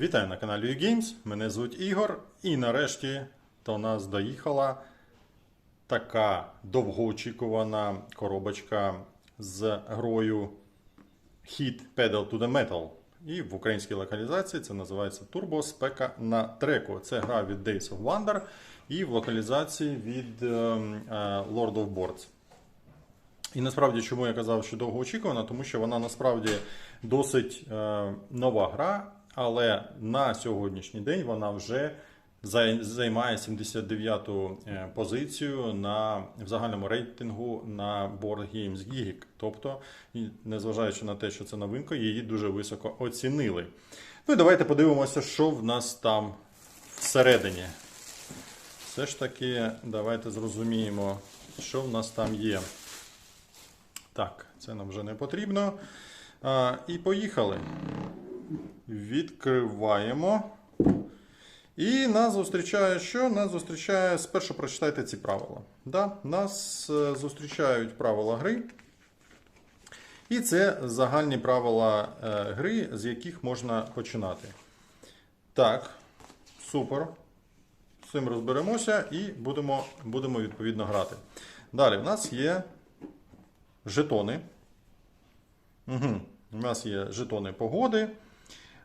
Вітаю на каналі UGames. Мене звуть Ігор. І нарешті до нас доїхала така довгоочікувана коробочка з грою Hit Pedal to the Metal. І в українській локалізації це називається Turbo Спека на треку. Це гра від Days of Wonder і в локалізації від ем, е, Lord of Boards. І насправді, чому я казав, що довго очікувана, тому що вона насправді досить е, нова гра, але на сьогоднішній день вона вже займає 79-ту е, позицію на в загальному рейтингу на Board Games Geek. Тобто, незважаючи на те, що це новинка, її дуже високо оцінили. Ну і давайте подивимося, що в нас там всередині. Все ж таки, давайте зрозуміємо, що в нас там є. Так, це нам вже не потрібно. А, і поїхали. Відкриваємо. І нас зустрічає що? Нас зустрічає, спершу прочитайте ці правила. Да? Нас е, зустрічають правила гри. І це загальні правила е, гри, з яких можна починати. Так, супер. З цим розберемося і будемо, будемо відповідно грати. Далі, в нас є жетони. Угу. У нас є жетони погоди.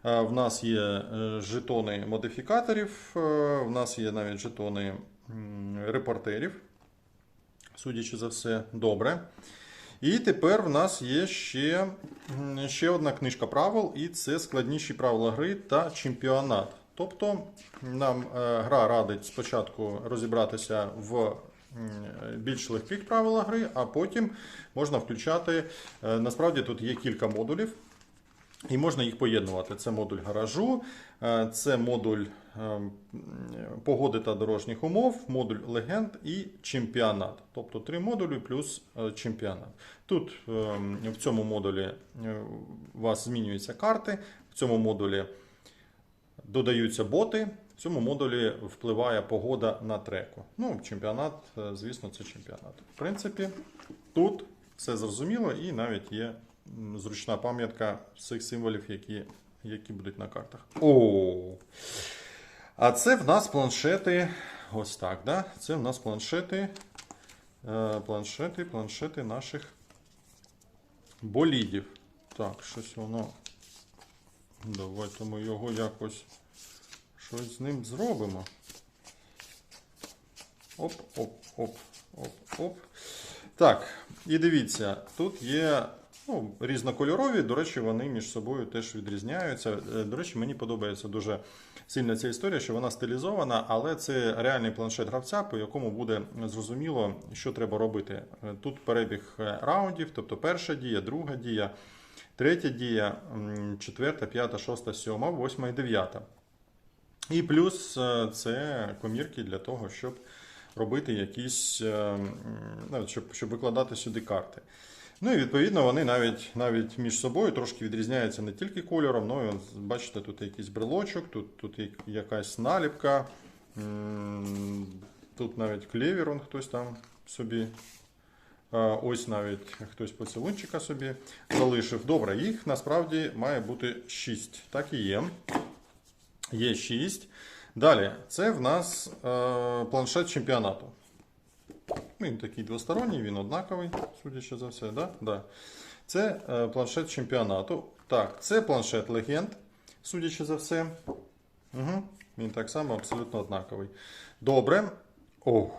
Е, В нас є е, жетони модифікаторів, е, в нас є навіть жетони репортерів. Судячи за все, добре. І тепер в нас є ще, ще одна книжка правил, і це складніші правила гри та чемпіонат. Тобто нам гра радить спочатку розібратися в більш легких правилах гри, а потім можна включати. Насправді тут є кілька модулів. І можна їх поєднувати. Це модуль гаражу, е, це модуль е, погоди та дорожніх умов, модуль легенд і чемпіонат. Тобто три модулі плюс е, чемпіонат. Тут в цьому модулі у вас змінюються карти, в цьому модулі додаються боти, в цьому модулі впливає погода на треку. Ну, чемпіонат, звісно, це чемпіонат. В принципі, тут все зрозуміло і навіть є зручна пам'ятка всіх символів, які, які будуть на картах. О! А це в нас планшети. Ось так, да? Це в нас планшети. е, Планшети, планшети наших болідів. Так, щось воно. Давайте ми його якось щось з ним зробимо. Оп, оп, оп, оп, оп. Так, і дивіться, тут є ну, різнокольорові, до речі, вони між собою теж відрізняються. Е, До речі, мені подобається дуже сильно ця історія, що вона стилізована, але це реальний планшет гравця, по якому буде зрозуміло, що треба робити. Е, Тут перебіг е, раундів, тобто перша дія, друга дія, третя дія, четверта, п'ята, шоста, сьома, восьма і дев'ята. І плюс це комірки для того, щоб робити якісь, ну, щоб, щоб викладати сюди карти. Ну і відповідно вони навіть, навіть між собою трошки відрізняються не тільки кольором, ну бачите, тут якийсь брелочок, тут, тут якась наліпка, тут навіть клевер хтось там собі. Ось навіть хтось поцілунчика собі залишив. Добре, їх насправді має бути 6. Так і є. Є 6. Далі, це в нас е, планшет чемпіонату. Він такий двосторонній, він однаковий, судячи за все. Да? Да. Це е, планшет чемпіонату. Так, це планшет легенд, судячи за все. Угу. Він так само абсолютно однаковий. Добре. Ох,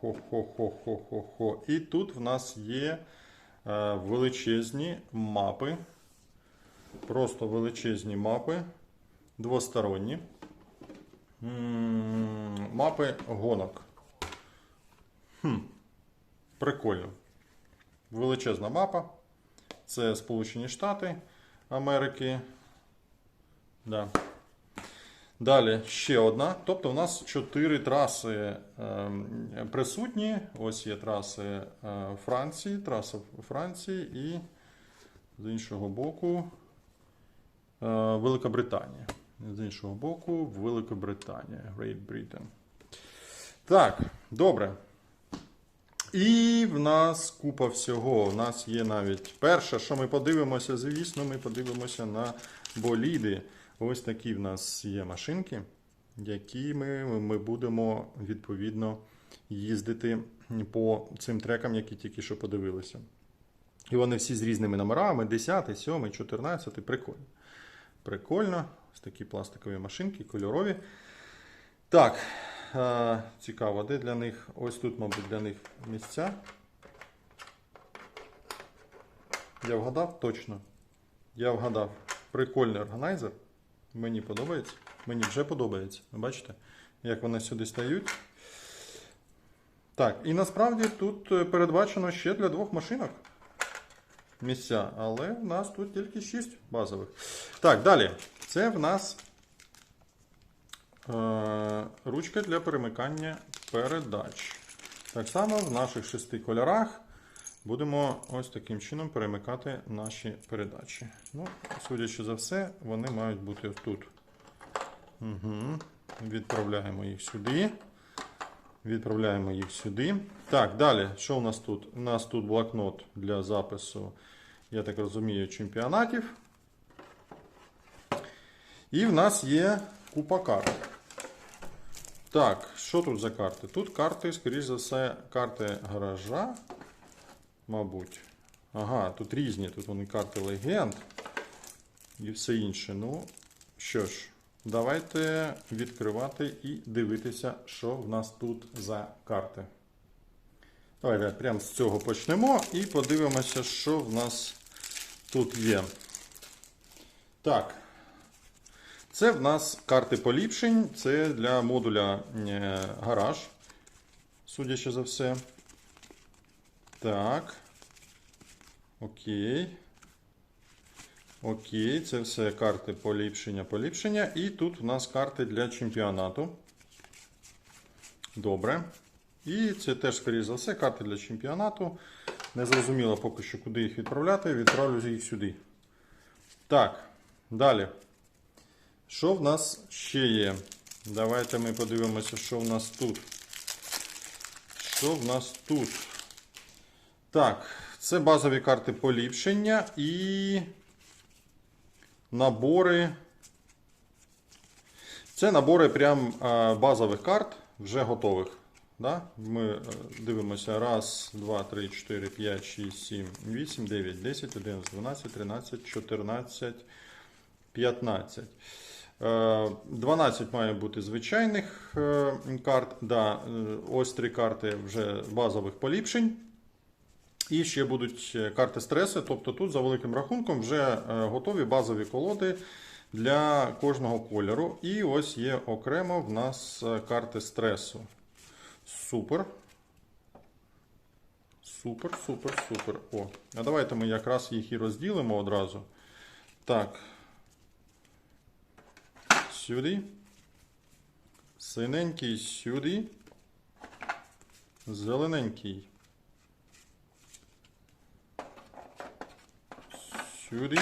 хо-хо-хо-хо-хо-хо. І тут в нас є е, величезні мапи. Просто величезні мапи. Двосторонні. М, Мапи гонок. Хм. Прикольно. Величезна мапа. Це Сполучені Штати Америки. Да. Далі ще одна. Тобто у нас чотири траси ем, присутні. Ось є траси е, Франції, траса Франції і з іншого боку е, Великобританія. З іншого боку, Великобританія. Great Britain. Так, добре. І в нас купа всього. У нас є навіть перше, що ми подивимося, звісно, ми подивимося на боліди. ось такі в нас є машинки, якими ми будемо відповідно їздити по цим трекам, які тільки що подивилися. І вони всі з різними номерами: 10, 7, 14. Прикольно. Прикольно. Ось такі пластикові машинки, кольорові. Так, цікаво, де для них? Ось тут, мабуть, для них місця. Я вгадав точно. Я вгадав. Прикольний органайзер. Мені подобається. Мені вже подобається. Ви бачите, як вони сюди стають. Так, і насправді тут е, передбачено ще для двох машинок місця, але в нас тут тільки 6 базових. Так, далі. Це в нас е, ручка для перемикання передач. Так само в наших шести кольорах будемо ось таким чином перемикати наші передачі. Ну, судячи за все, вони мають бути тут. Угу. Відправляємо їх сюди. Відправляємо їх сюди. Так, далі, що у нас тут? У нас тут блокнот для запису, я так розумію, чемпіонатів. І в нас є купа карт. Так, що тут за карти? Тут карти, скоріш за все, карти гаража, мабуть. Ага, тут різні, тут вони карти легенд і все інше. Ну, що ж, давайте відкривати і дивитися, що в нас тут за карти. Давайте прямо з цього почнемо і подивимося, що в нас тут є. Так. Це в нас карти поліпшень. Це для модуля е, гараж, судячи за все. Так. Окей. Окей, це все карти поліпшення, поліпшення. І тут в нас карти для чемпіонату. Добре. І це теж, скоріше за все, карти для чемпіонату. Не зрозуміло поки що, куди їх відправляти. Відправлю їх сюди. Так, далі. Що в нас ще є? Давайте ми подивимося, що в нас тут. Що в нас тут? Так, це базові карти поліпшення і набори. Це набори прям е, базових карт, вже готових. Да? Ми е, дивимося 1, 2, 3, 4, 5, 6, 7, 8, 9, 10, 11, 12, 13, 14, 15. 12 має бути звичайних е, карт. Да, е, ось три карти вже базових поліпшень. І ще будуть е, карти стресу. Тобто тут, за великим рахунком, вже е, готові базові колоди для кожного кольору. І ось є окремо в нас е, карти стресу. Супер. Супер, супер, супер. О, а давайте ми якраз їх і розділимо одразу. Так. Сюди. Синенький сюди. Зелененький. Сюди.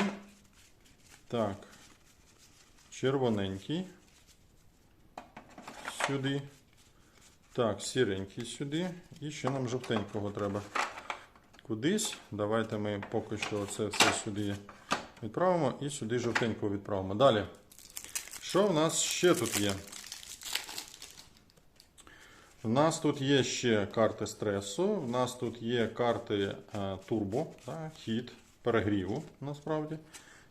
Так. Червоненький. Сюди. Так, сіренький сюди. І ще нам жовтенького треба кудись. Давайте ми поки що це все сюди відправимо і сюди жовтенького відправимо. Далі. Що в нас ще тут є? У нас тут є ще карти стресу, у нас тут є карти е, турбо, да, хід, перегріву, насправді,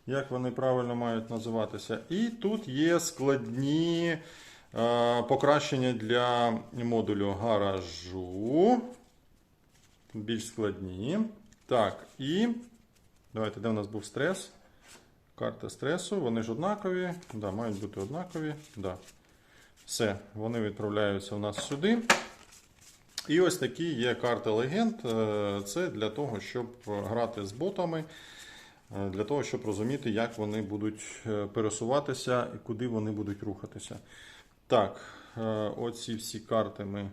як вони правильно мають називатися. І тут є складні е, покращення для модулю гаражу. Більш складні. Так, і давайте, де у нас був стрес? Карта стресу, вони ж однакові. Да, мають бути однакові. Да. Все, вони відправляються у нас сюди. І ось такі є карти легенд. Е, Це для того, щоб грати з ботами, е, для того, щоб розуміти, як вони будуть е, пересуватися і куди вони будуть рухатися. Так, оці всі карти ми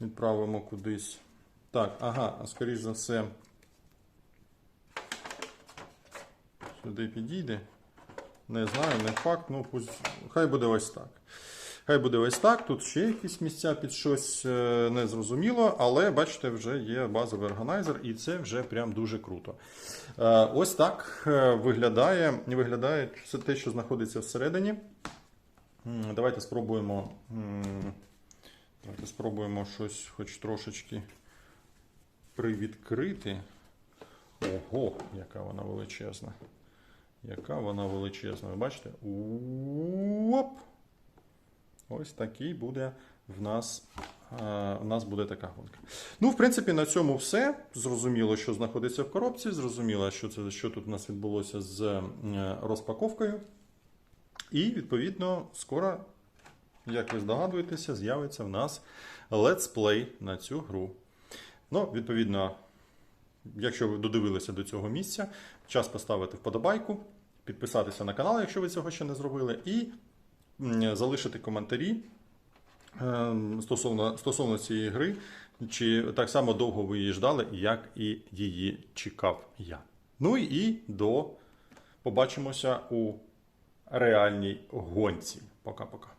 відправимо кудись. Так, ага, скоріш за все. Сюди підійде. Не знаю, не факт, ну пусть, хай буде ось так. Хай буде ось так. Тут ще якісь місця під щось е, незрозуміло, але бачите, вже є базовий органайзер, і це вже прям дуже круто. Е, Ось так е, виглядає, виглядає все те, що знаходиться всередині. Давайте спробуємо. Давайте спробуємо щось хоч трошечки привідкрити. Ого, яка вона величезна. Яка вона величезна. Ви бачите? Оп! Ось такий буде в нас. В нас буде така гонка. Ну, в принципі, на цьому все. Зрозуміло, що знаходиться в коробці. Зрозуміло, що це що тут у нас відбулося з е, розпаковкою. І, відповідно, скоро, як ви здогадуєтеся, з'явиться в нас летсплей на цю гру. Ну, відповідно, якщо ви додивилися до цього місця, час поставити вподобайку, підписатися на канал, якщо ви цього ще не зробили, і залишити коментарі ем, стосовно, стосовно цієї гри, чи так само довго ви її ждали, як і її чекав я. Ну і до побачимося у реальній гонці. Пока-пока.